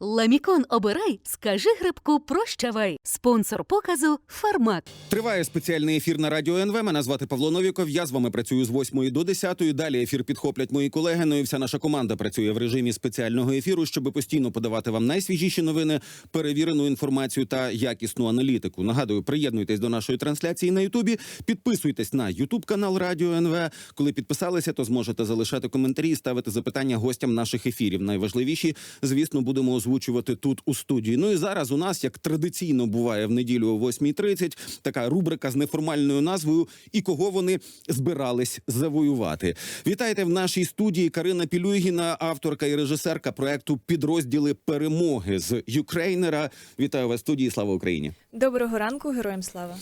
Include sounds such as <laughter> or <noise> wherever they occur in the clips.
Ламікон обирай, скажи грибку прощавай. Спонсор показу Фармак. Триває спеціальний ефір на радіо НВ. Мене звати Павло Новіков. Я з вами працюю з 8 до 10. Далі ефір підхоплять мої колеги. Ну і вся наша команда працює в режимі спеціального ефіру, щоб постійно подавати вам найсвіжіші новини, перевірену інформацію та якісну аналітику. Нагадую, приєднуйтесь до нашої трансляції на Ютубі. Підписуйтесь на Ютуб канал Радіо НВ. Коли підписалися, то зможете залишати коментарі і ставити запитання гостям наших ефірів. Найважливіші, звісно, будемо озвучувати тут у студії. Ну і зараз у нас, як традиційно буває в неділю о 8.30, така рубрика з неформальною назвою І кого вони збирались завоювати. Вітайте в нашій студії Карина Пілюйгіна, авторка і режисерка проекту Підрозділи перемоги з Юкрейнера. Вітаю вас в студії. Слава Україні! Доброго ранку, героям слава.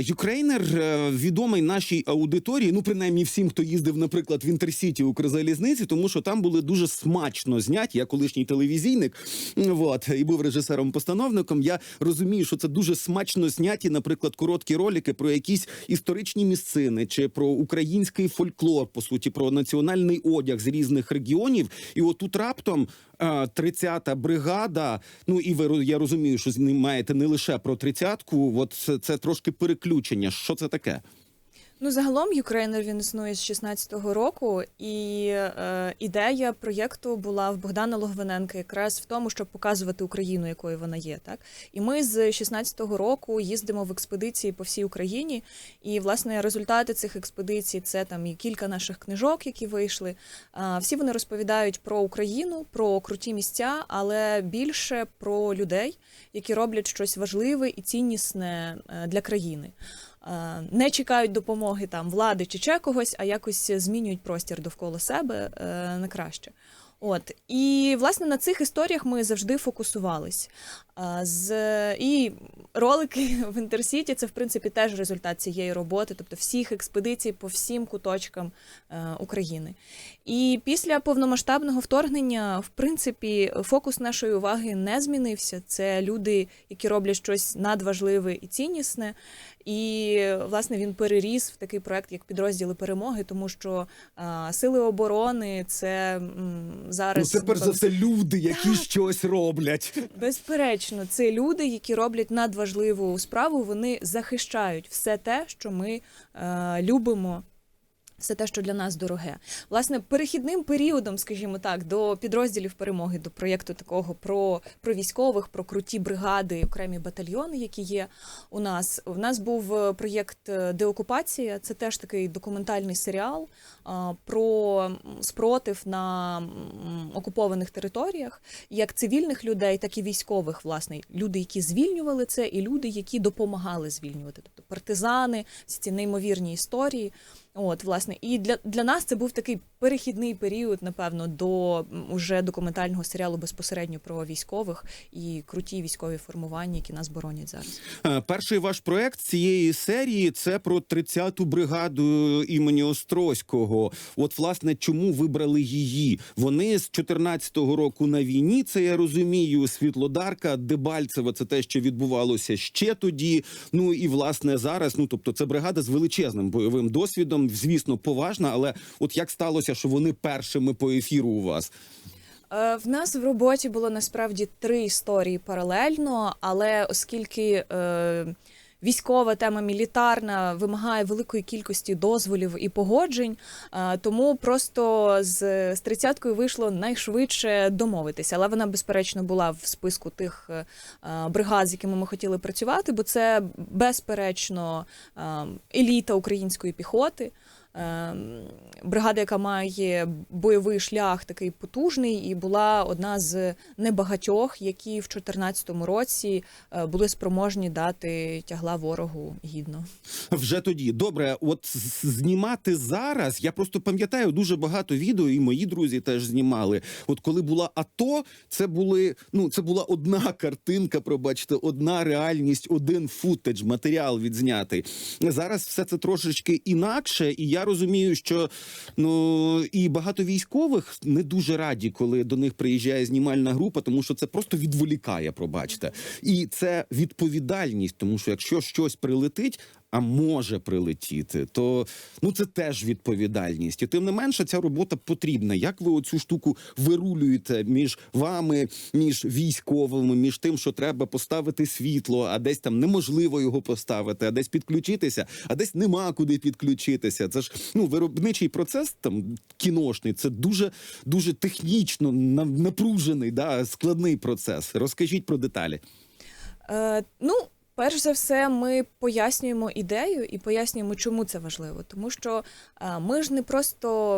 Юкрейнер е, відомий нашій аудиторії, ну принаймні всім, хто їздив, наприклад, в інтерсіті Укрзалізниці, тому що там були дуже смачно зняті. Я колишній телевізійник, м, от, і був режисером-постановником. Я розумію, що це дуже смачно зняті, наприклад, короткі ролики про якісь історичні місцини чи про український фольклор, по суті, про національний одяг з різних регіонів. І отут раптом. е, 30-та бригада. Ну і ви я розумію, що з ним маєте не лише про 30-ку, От це, це трошки переключення. Що це таке? Ну, загалом Юкрейнер він існує з 16-го року, і е, ідея проєкту була в Богдана Логвиненка якраз в тому, щоб показувати Україну, якою вона є. Так і ми з 16-го року їздимо в експедиції по всій Україні. І власне результати цих експедицій це там і кілька наших книжок, які вийшли. А, всі вони розповідають про Україну, про круті місця, але більше про людей, які роблять щось важливе і ціннісне е, для країни. Е, не чекають допомоги там влади чи ще когось, а якось змінюють простір довкола себе е, на краще. От і власне на цих історіях ми завжди фокусувались. З і ролики <laughs> в інтерсіті це в принципі теж результат цієї роботи, тобто всіх експедицій по всім куточкам е, України. І після повномасштабного вторгнення, в принципі, фокус нашої уваги не змінився. Це люди, які роблять щось надважливе і ціннісне. І власне він переріс в такий проект, як підрозділи перемоги, тому що а, сили оборони це м, зараз ну, тепер за це люди, які щось роблять. Безперечно, це люди, які роблять надважливу справу. Вони захищають все те, що ми е, любимо. Все те, що для нас дороге, власне, перехідним періодом, скажімо так, до підрозділів перемоги, до проєкту такого про, про військових, про круті бригади, окремі батальйони, які є у нас. У нас був е, проєкт е, Деокупація. Це теж такий документальний серіал про спротив на окупованих територіях, як цивільних людей, так і військових, власне, люди, які звільнювали це, і люди, які допомагали звільнювати, тобто партизани, ці неймовірні історії. От, власне, і для, для нас це був такий перехідний період, напевно, до уже документального серіалу безпосередньо про військових і круті військові формування, які нас боронять зараз. Е, Перший ваш проект цієї серії це про 30-ту бригаду імені Острозького. От, власне, чому вибрали її? Вони з 14-го року на війні. Це я розумію. Світлодарка, Дебальцево, це те, що відбувалося ще тоді. Ну і власне зараз. Ну тобто, це бригада з величезним бойовим досвідом. Звісно, поважна, але от як сталося, що вони першими по ефіру у вас? Е, В нас в роботі було насправді три історії паралельно, але оскільки е, військова тема мілітарна вимагає великої кількості дозволів і погоджень, тому просто з, з 30-кою вийшло найшвидше домовитися. Але вона, безперечно, була в списку тих е, е, бригад, з якими ми хотіли працювати, бо це безперечно е, еліта української піхоти. Ем, бригада, яка має бойовий шлях такий потужний, і була одна з небагатьох, які в 2014 році е, були спроможні дати тягла ворогу гідно. Вже тоді добре, от знімати зараз. Я просто пам'ятаю дуже багато відео, і мої друзі теж знімали. От коли була АТО, це були ну це була одна картинка. Пробачте, одна реальність, один футедж, матеріал відзнятий. Зараз все це трошечки інакше, і я розумію, що ну і багато військових не дуже раді, коли до них приїжджає знімальна група, тому що це просто відволікає. Пробачте, і це відповідальність, тому що якщо щось прилетить. А може прилетіти, то ну це теж відповідальність. І тим не менше, ця робота потрібна. Як ви оцю штуку вирулюєте між вами, між військовими, між тим, що треба поставити світло, а десь там неможливо його поставити, а десь підключитися, а десь нема куди підключитися. Це ж ну виробничий процес там кіношний. Це дуже дуже технічно на- напружений, да, складний процес. Розкажіть про деталі. Е, ну, перш за все, ми пояснюємо ідею і пояснюємо, чому це важливо. Тому що ми ж не просто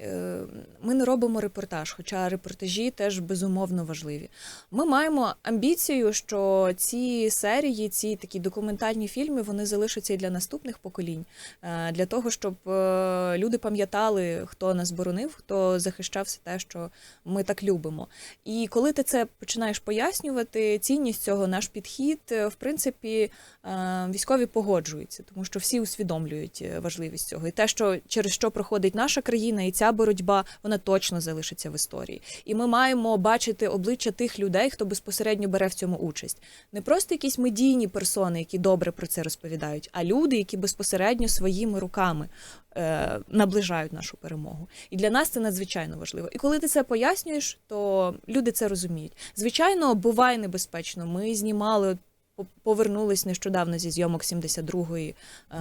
е, ми не робимо репортаж, хоча репортажі теж безумовно важливі. Ми маємо амбіцію, що ці серії, ці такі документальні фільми, вони залишаться і для наступних поколінь, для того, щоб е, люди пам'ятали, хто нас боронив, хто захищав все те, що ми так любимо. І коли ти це починаєш пояснювати, цінність цього, наш підхід, е, в принципі, військові погоджуються, тому що всі усвідомлюють важливість цього. І те, що через що проходить наша країна, і ця боротьба, вона точно залишиться в історії. І ми маємо бачити обличчя тих людей, хто безпосередньо бере в цьому участь. Не просто якісь медійні персони, які добре про це розповідають, а люди, які безпосередньо своїми руками е, наближають нашу перемогу. І для нас це надзвичайно важливо. І коли ти це пояснюєш, то люди це розуміють. Звичайно, буває небезпечно. Ми знімали. По- Повернулись нещодавно зі зйомок 72-ї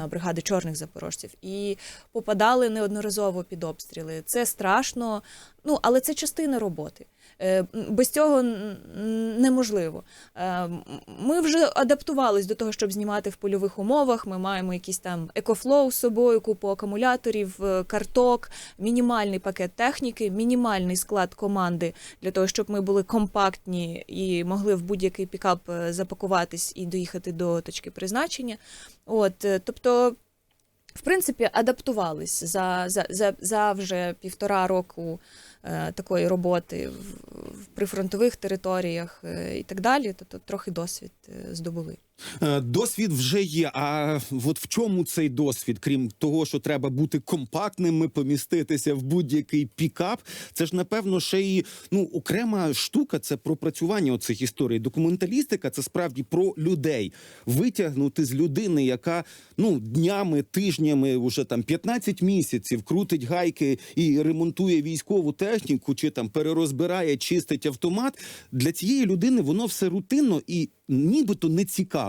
е, бригади чорних запорожців і попадали неодноразово під обстріли. Це страшно, ну але це частина роботи. Е, Без цього неможливо. Е, Ми вже адаптувались до того, щоб знімати в польових умовах. Ми маємо якийсь там екофлоу з собою, купу акумуляторів, е, карток, мінімальний пакет техніки, мінімальний склад команди для того, щоб ми були компактні і могли в будь-який пікап запакуватись і доїхати до точки призначення. От, тобто. В принципі, адаптувались за, за, за, за вже півтора року такої роботи в, прифронтових територіях е, і так далі. то, то трохи досвід е, здобули. Е, Досвід вже є. А от в чому цей досвід, крім того, що треба бути компактними, поміститися в будь-який пікап, це ж напевно ще і ну окрема штука. Це пропрацювання оцих історій. Документалістика це справді про людей. Витягнути з людини, яка ну днями, тижнями, уже там 15 місяців крутить гайки і ремонтує військову техніку, чи там перерозбирає, чистить автомат. Для цієї людини воно все рутинно і нібито не цікаво.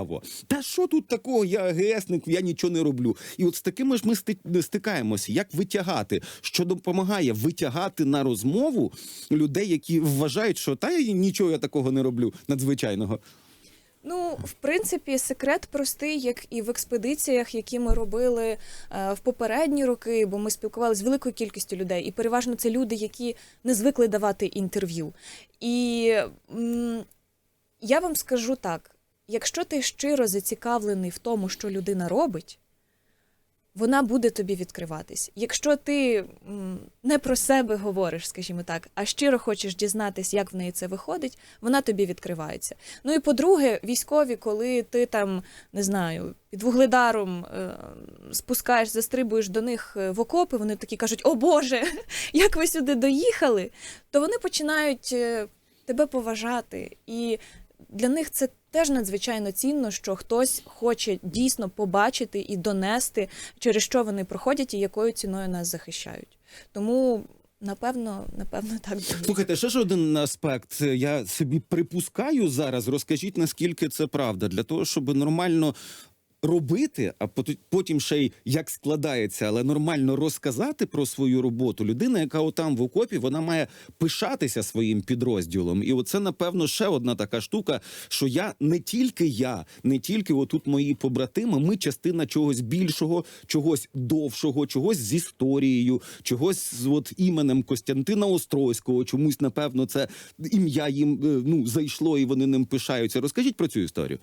Та що тут такого? Я АГСник, я нічого не роблю. І от з такими ж ми стикаємося. Як витягати, що допомагає витягати на розмову людей, які вважають, що та я нічого я такого не роблю надзвичайного. Ну, в принципі, секрет простий, як і в експедиціях, які ми робили е, в попередні роки, бо ми спілкувалися з великою кількістю людей, і переважно це люди, які не звикли давати інтерв'ю. І м, я вам скажу так: якщо ти щиро зацікавлений в тому, що людина робить, вона буде тобі відкриватись. Якщо ти не про себе говориш, скажімо так, а щиро хочеш дізнатись, як в неї це виходить, вона тобі відкривається. Ну і по-друге, військові, коли ти там не знаю, під вугледаром е, спускаєш, застрибуєш до них е, в окопи, вони такі кажуть: О Боже, <laughs> як ви сюди доїхали, то вони починають е, тебе поважати. І для них це теж надзвичайно цінно, що хтось хоче дійсно побачити і донести, через що вони проходять і якою ціною нас захищають. Тому. Напевно, напевно, <laughs> так. Слухайте, ще ж один аспект. Я собі припускаю зараз. Розкажіть, наскільки це правда, для того, щоб нормально. Робити, а пот- потім ще й як складається, але нормально розказати про свою роботу. Людина, яка отам в окопі, вона має пишатися своїм підрозділом. І оце, напевно, ще одна така штука, що я не тільки я, не тільки отут мої побратими, ми частина чогось більшого, чогось довшого, чогось з історією, чогось з от іменем Костянтина Острозького. Чомусь, напевно, це ім'я їм е, ну зайшло і вони ним пишаються. Розкажіть про цю історію.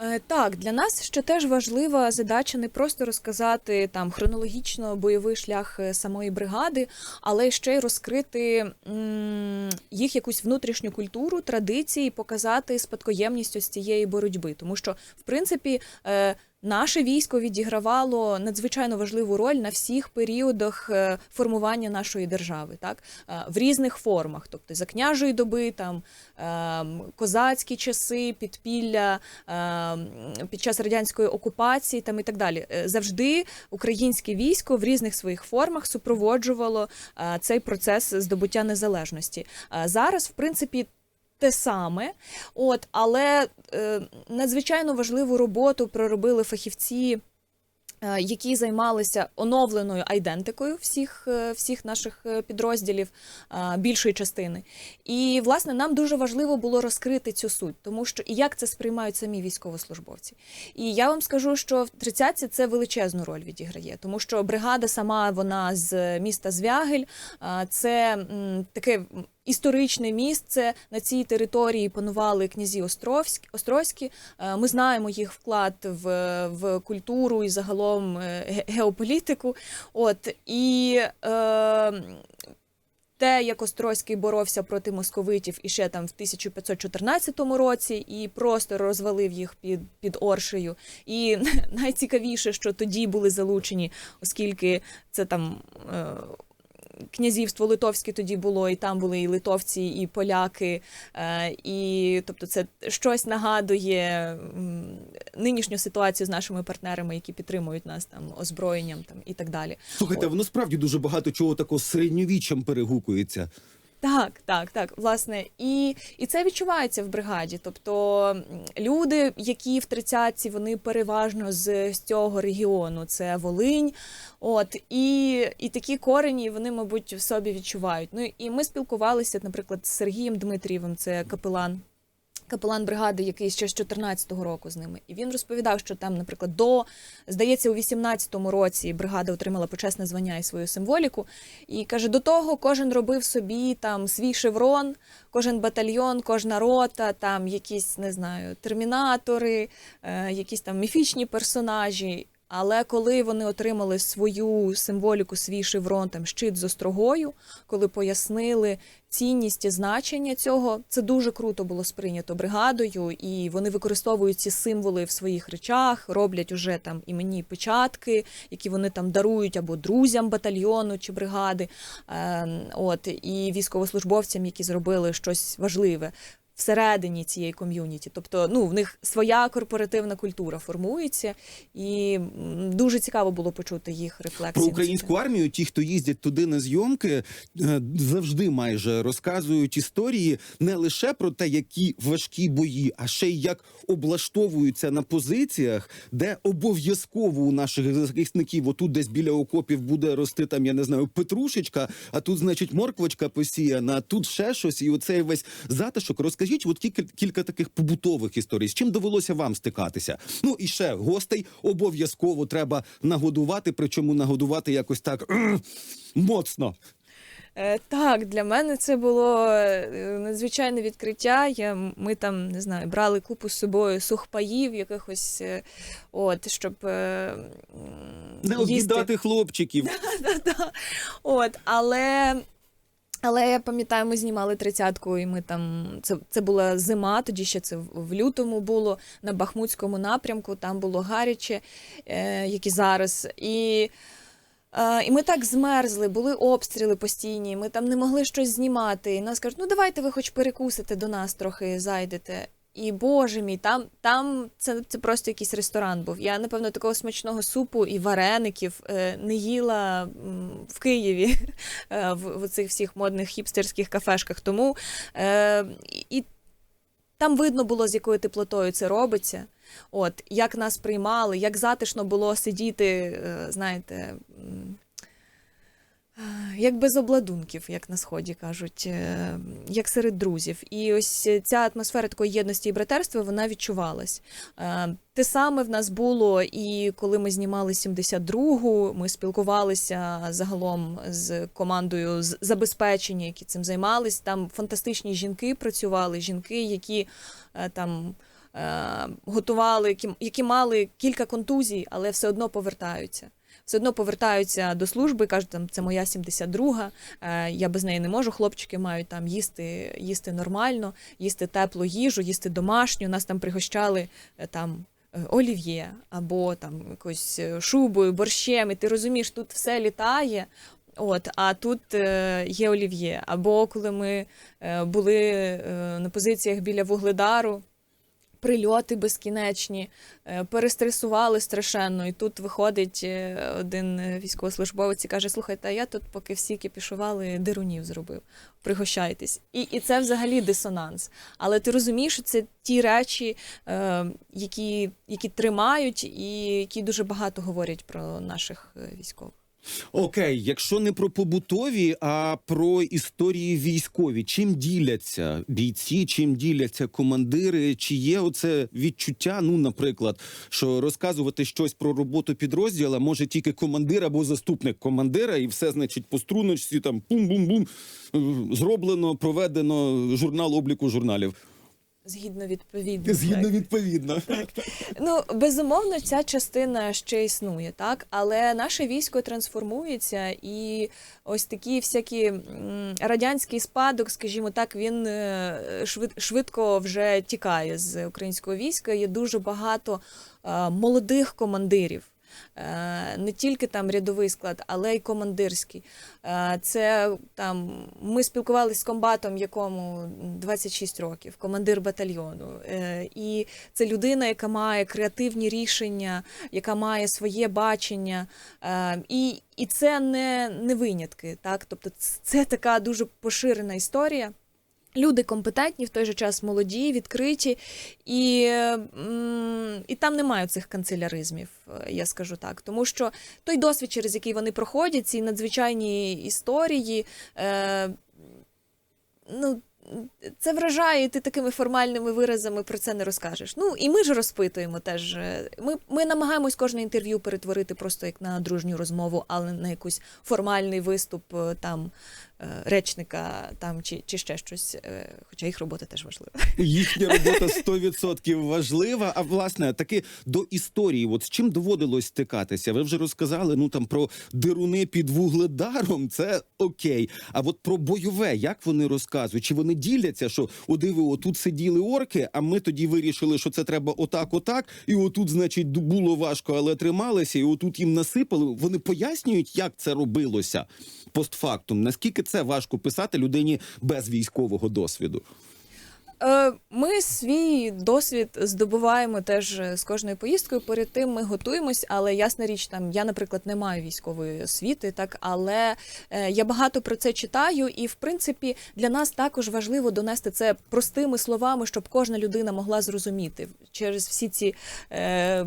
Е, Так, для нас ще теж важлива задача не просто розказати там хронологічно бойовий шлях е, самої бригади, але ще й розкрити їх якусь внутрішню культуру, традиції, показати спадкоємність ось цієї боротьби. Тому що, в принципі, е, Наше військо відігравало надзвичайно важливу роль на всіх періодах е, формування нашої держави, так Е, в різних формах, тобто за княжої доби, там ем, козацькі часи, підпілля ем, під час радянської окупації, там і так далі. Е, Завжди українське військо в різних своїх формах супроводжувало цей процес здобуття незалежності. Зараз, в принципі. Те саме, от але е, надзвичайно важливу роботу проробили фахівці, е, які займалися оновленою айдентикою всіх, е, всіх наших е, підрозділів більшої частини. І власне нам дуже важливо було розкрити цю суть, тому що і як це сприймають самі військовослужбовці. І я вам скажу, що в 30-ці це величезну роль відіграє, тому що бригада сама вона з міста Звягель, це таке. Історичне місце на цій території панували князі Островські, Острозькі. Е, Ми знаємо їх вклад в, в культуру і загалом е, геополітику. От і е, те, як Острозький боровся проти московитів іще там в 1514 році, і просто розвалив їх під, під Оршею. І <laughs> найцікавіше, що тоді були залучені, оскільки це там. Князівство литовське тоді було, і там були і литовці, і поляки, е, і тобто це щось нагадує нинішню ситуацію з нашими партнерами, які підтримують нас там озброєнням там і так далі. Слухайте, От. воно справді дуже багато чого такого середньовіччям перегукується. Так, так, так, власне, і, і це відчувається в бригаді. Тобто люди, які в 30-ці, вони переважно з, з цього регіону, це Волинь. От і, і такі корені вони, мабуть, в собі відчувають. Ну і ми спілкувалися, наприклад, з Сергієм Дмитрієвим, це капелан. Капелан бригади, який ще з 14-го року з ними, і він розповідав, що там, наприклад, до здається, у 18-му році бригада отримала почесне звання і свою символіку. І каже, до того кожен робив собі там свій шеврон, кожен батальйон, кожна рота, там якісь не знаю, термінатори, е, якісь там міфічні персонажі. Але коли вони отримали свою символіку, свій шеврон, там щит з острогою, коли пояснили цінність і значення цього, це дуже круто було сприйнято бригадою, і вони використовують ці символи в своїх речах, роблять уже там іменні печатки, які вони там дарують або друзям батальйону чи бригади, е, от і військовослужбовцям, які зробили щось важливе. Всередині цієї ком'юніті, тобто ну в них своя корпоративна культура формується, і дуже цікаво було почути їх рефлексії. Про українську армію, ті, хто їздять туди на зйомки, е, завжди майже розказують історії не лише про те, які важкі бої, а ще й як облаштовуються на позиціях, де обов'язково у наших захисників отут десь біля окопів буде рости там, я не знаю, петрушечка, а тут, значить, морквочка посіяна, а тут ще щось, і оцей весь затишок. Розкажіть, от кілька, кілька таких побутових історій. З чим довелося вам стикатися? Ну і ще гостей обов'язково треба нагодувати, причому нагодувати якось так моцно. Е, Так, для мене це було е, надзвичайне відкриття. Я, ми там не знаю, брали купу з собою сухпаїв, якихось, е, от, щоб Не об'їдати хлопчиків. <laughs> Да-да. От, але. Але я пам'ятаю, ми знімали тридцятку, і ми там це, це була зима, тоді ще це в лютому було на Бахмутському напрямку. Там було гаряче, е, як і зараз. І, е, і ми так змерзли, були обстріли постійні. Ми там не могли щось знімати. І нас кажуть, ну давайте ви хоч перекусите до нас трохи зайдете. І боже мій, там, там це, це просто якийсь ресторан був. Я, напевно, такого смачного супу і вареників е, не їла в Києві <laughs> е, в, в цих всіх модних хіпстерських кафешках. Тому е, і, там видно було, з якою теплотою це робиться. От, як нас приймали, як затишно було сидіти, е, знаєте. Як без обладунків, як на сході кажуть, е, як серед друзів. І ось ця атмосфера такої єдності і братерства вона відчувалась. Е, Те саме в нас було і коли ми знімали 72-гу, ми спілкувалися загалом з командою з забезпечення, які цим займались. Там фантастичні жінки працювали, жінки, які е, там. Готували, які, які мали кілька контузій, але все одно повертаються. Все одно повертаються до служби, кажуть, там це моя 72-га, е, я без неї не можу. Хлопчики мають там їсти, їсти нормально, їсти теплу їжу, їсти домашню. Нас там пригощали е, там е, олів'є, або там якоюсь е, шубою, борщем, і ти розумієш, тут все літає. От, а тут є олів'є. Або коли ми були на позиціях біля вугледару, прильоти безкінечні, е, перестресували страшенно. І тут виходить е, один військовослужбовець і каже: слухайте, а я тут, поки всі кипішували, дирунів зробив. Пригощайтесь. І, і це взагалі дисонанс. Але ти розумієш, що це ті речі, е, які, які тримають і які дуже багато говорять про наших військових. Окей, якщо не про побутові, а про історії військові, чим діляться бійці, чим діляться командири? Чи є оце відчуття? Ну, наприклад, що розказувати щось про роботу підрозділа може тільки командир або заступник командира, і все, значить, по струночці там бум-бум-бум е, зроблено, проведено журнал обліку журналів. Згідно відповідно. Згідно так. відповідно. Ну, безумовно, ця частина ще існує, так але наше військо трансформується, і ось такі всякі радянський спадок, скажімо так, він е, швидко вже тікає з українського війська. Є дуже багато е, молодих командирів. Е, Не тільки там рядовий склад, але й командирський. Е, Це там ми спілкувалися з комбатом, якому 26 років, командир батальйону. Е, І це людина, яка має креативні рішення, яка має своє бачення. І, і це не, не винятки. Так? Тобто це така дуже поширена історія. Люди компетентні, в той же час молоді, відкриті, і, і там немає цих канцеляризмів, я скажу так. Тому що той досвід, через який вони проходять, ці надзвичайні історії, е, ну, це вражає, і ти такими формальними виразами про це не розкажеш. Ну і ми ж розпитуємо теж. е, Ми, ми намагаємось кожне інтерв'ю перетворити просто як на дружню розмову, але на якийсь формальний виступ е, там речника там чи, чи ще щось. е, Хоча їх робота теж важлива. Їхня <laughs> робота 100% важлива. А власне, таки до історії, от з чим доводилось стикатися? Ви вже розказали ну там про дируни під вугледаром. Це окей. А от про бойове, як вони розказують? Чи вони діляться, що о диви, отут сиділи орки, а ми тоді вирішили, що це треба отак, отак, і отут, значить, було важко, але трималися, і отут їм насипали. Вони пояснюють, як це робилося постфактум. Наскільки це важко писати людині без військового досвіду? Е, Ми свій досвід здобуваємо теж з кожною поїздкою. Перед тим ми готуємось, але ясна річ, там я, наприклад, не маю військової освіти, так але е, я багато про це читаю, і в принципі для нас також важливо донести це простими словами, щоб кожна людина могла зрозуміти через всі ці е, е,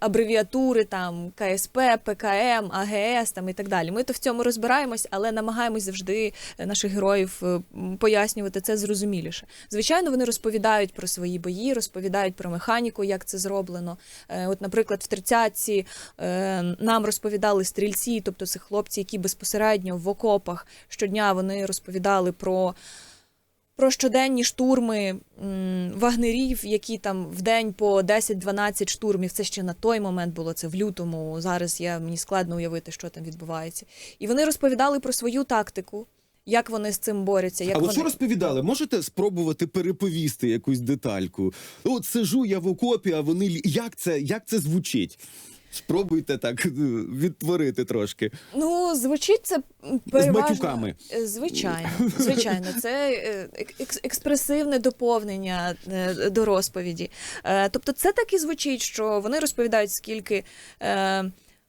абревіатури, там КСП, ПКМ, АГС там і так далі. Ми то в цьому розбираємось, але намагаємось завжди е, наших героїв е, пояснювати це зрозуміліше. Звичайно, вони розповідають про свої бої, розповідають про механіку, як це зроблено. Е, От, наприклад, в тридцятці е, нам розповідали стрільці, тобто це хлопці, які безпосередньо в окопах щодня вони розповідали про. Про щоденні штурми вагнерів, які там в день по 10-12 штурмів. Це ще на той момент було це в лютому. Зараз я мені складно уявити, що там відбувається. І вони розповідали про свою тактику, як вони з цим борються. Як а вони... що розповідали? Можете спробувати переповісти якусь детальку? От сижу я в окопі, а вони як це, як це звучить? Спробуйте так е, відтворити трошки Ну, звучить це м, з переважно... матюками. Е, Звичайно, звичайно, це е, ек- експресивне доповнення до розповіді. Тобто, це так і звучить, що вони розповідають, скільки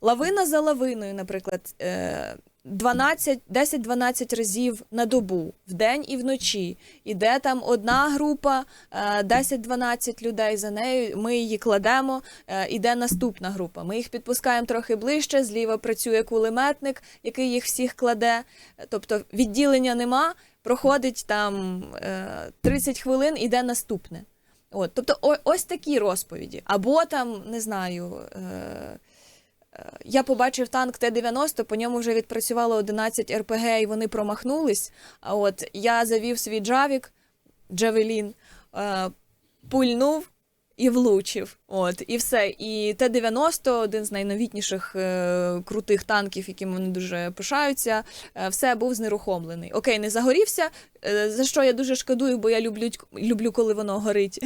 лавина за лавиною, наприклад, 12, 10-12 разів на добу, вдень і вночі. Іде там одна група, е, 10-12 людей за нею. Ми її кладемо. е, Іде наступна група. Ми їх підпускаємо трохи ближче. Зліва працює кулеметник, який їх всіх кладе. Е, Тобто відділення нема. Проходить там е, 30 хвилин, іде наступне. От, тобто, ось такі розповіді. Або там, не знаю. Е, е, я побачив танк Т-90, по ньому вже відпрацювало 11 РПГ, і вони промахнулись. А от я завів свій джавік, Джавелін, е, пульнув, і влучив. От, і все. І Т-90, один з найновітніших е, крутих танків, якими вони дуже пишаються, е, все був знерухомлений. Окей, не загорівся, е, за що я дуже шкодую, бо я люблю, люблю коли воно горить.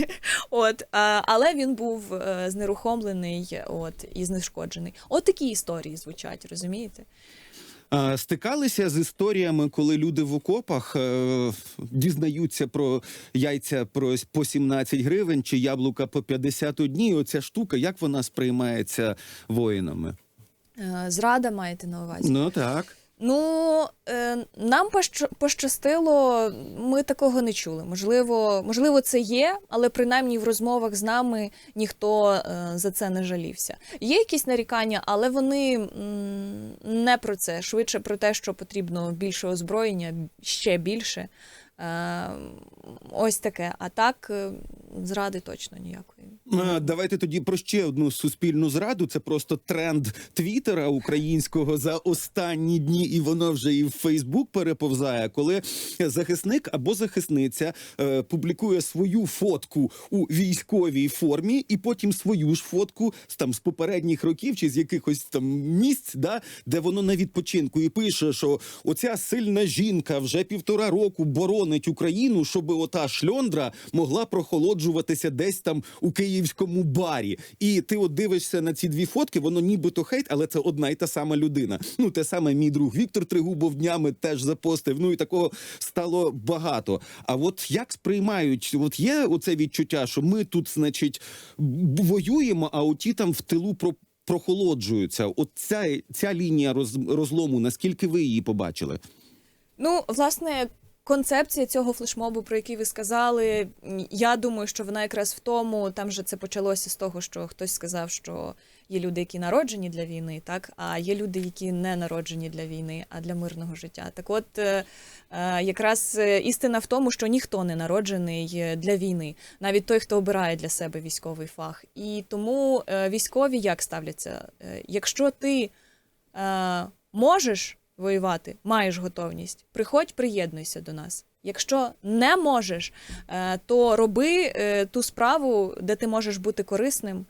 <laughs> От, але він був е, знерухомлений от, і знешкоджений. От такі історії звучать, розумієте? Стикалися з історіями, коли люди в окопах е, дізнаються про яйця про по 17 гривень чи яблука по 50 дні. Оця штука, як вона сприймається воїнами? Е, Зрада маєте на увазі? Ну так. Ну, е, нам пощастило, ми такого не чули. Можливо, можливо, це є, але принаймні в розмовах з нами ніхто е, за це не жалівся. Є якісь нарікання, але вони не про це. Швидше про те, що потрібно більше озброєння, ще більше. Е, ось таке. А так, зради точно ніякої. Давайте тоді про ще одну суспільну зраду. Це просто тренд Твіттера українського за останні дні, і воно вже і в Фейсбук переповзає, коли захисник або захисниця е, публікує свою фотку у військовій формі, і потім свою ж фотку там з попередніх років чи з якихось там місць, да, де воно на відпочинку, і пише, що оця сильна жінка вже півтора року боронить Україну, щоб ота шльондра могла прохолоджуватися десь там у київському барі. І ти от дивишся на ці дві фотки, воно нібито хейт, але це одна і та сама людина. Ну те саме мій друг Віктор Тригубов днями теж запостив. Ну і такого стало багато. А от як сприймають, от є оце відчуття, що ми тут, значить, воюємо, а оті там в тилу про. Прохолоджуються, от ця, ця лінія роз, розлому. Наскільки ви її побачили? Ну, власне, концепція цього флешмобу, про який ви сказали, я думаю, що вона якраз в тому, там же це почалося з того, що хтось сказав, що є люди, які народжені для війни, так, а є люди, які не народжені для війни, а для мирного життя. Так от, е, е, якраз е, істина в тому, що ніхто не народжений для війни, навіть той, хто обирає для себе військовий фах. І тому військові як ставляться? Якщо ти можеш воювати, маєш готовність, приходь, приєднуйся до нас. Якщо не можеш, е, то роби е, ту справу, де ти можеш бути корисним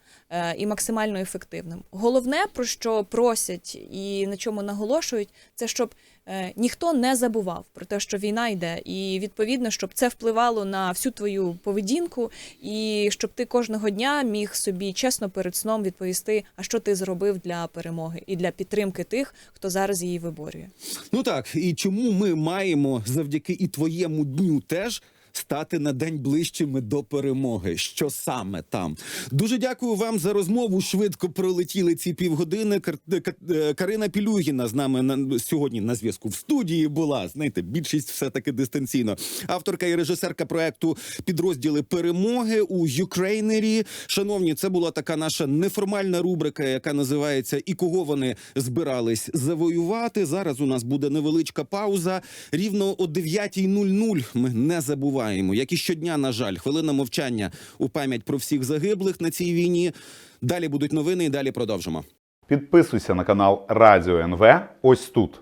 і максимально ефективним. Головне, про що просять і на чому наголошують, це щоб е, ніхто не забував про те, що війна йде, і відповідно, щоб це впливало на всю твою поведінку, і щоб ти кожного дня міг собі чесно перед сном відповісти, а що ти зробив для перемоги і для підтримки тих, хто зараз її виборює. Ну так, і чому ми маємо завдяки і твоєму дню теж. Стати на день ближчими до перемоги. Що саме там? Дуже дякую вам за розмову. Швидко пролетіли ці півгодини. Е, е, Карина Пілюгіна з нами на сьогодні на зв'язку в студії була. Знаєте, більшість все таки дистанційно. Авторка і режисерка проекту підрозділи перемоги у Юкрейнері. Шановні, це була така наша неформальна рубрика, яка називається І кого вони збирались завоювати. Зараз у нас буде невеличка пауза. Рівно о 9.00 ми не забуваємо, як і щодня, на жаль, хвилина мовчання у пам'ять про всіх загиблих на цій війні. Далі будуть новини і далі продовжимо. Підписуйся на канал Радіо НВ ось тут.